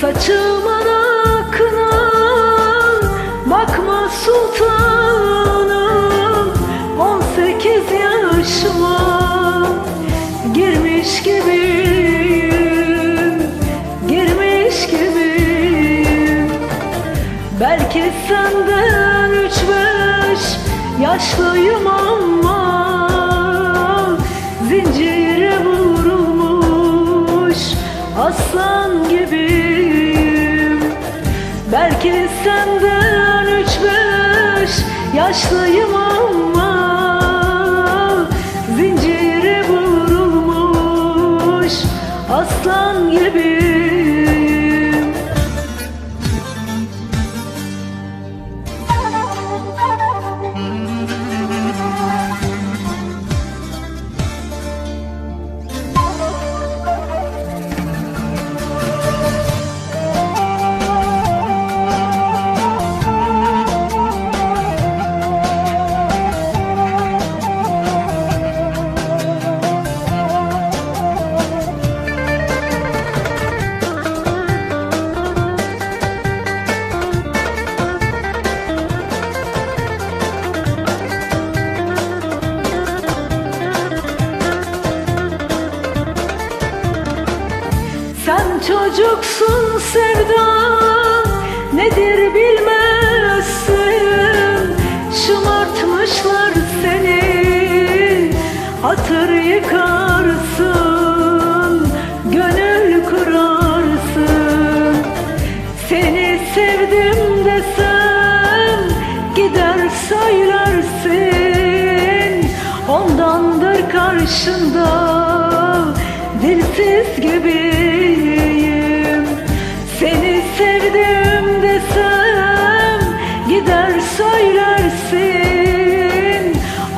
Saçılmana kına Bakma sultanım. 18 yaşıma Girmiş gibiyim Girmiş gibiyim Belki senden üç beş Yaşlıyım ama senden üç beş yaşlıyım ama zincire vurulmuş aslan gibiyim çocuksun sevdan nedir bilmezsin Şımartmışlar seni. Hatır yıkarsın Gönül kurarsın. Seni sevdim desem gider söylersin. Ondandır karşında dilsiz gibiyim söylersin.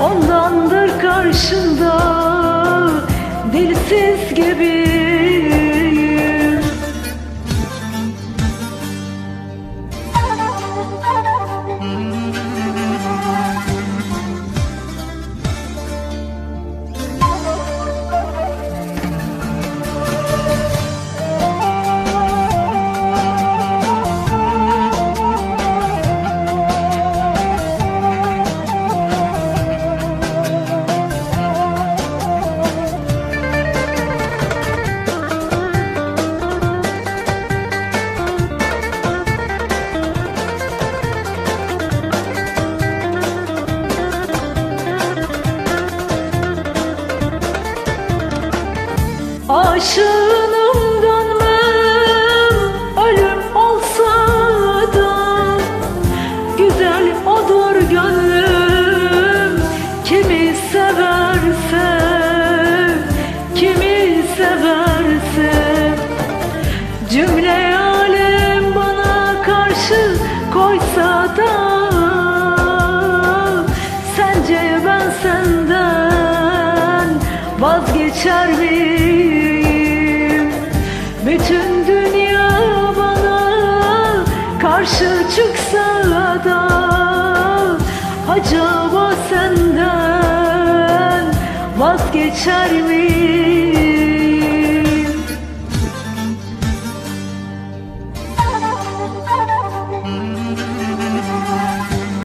Ondandır karşında dilsiz Aşığınım dönmem Ölüm olsa da Güzel odur gönlüm Kimi severse Kimi severse Cümle alem bana karşı koysa da Sence ben senden vazgeçer miyim? Karşı çıksa da Acaba senden vazgeçer miyim?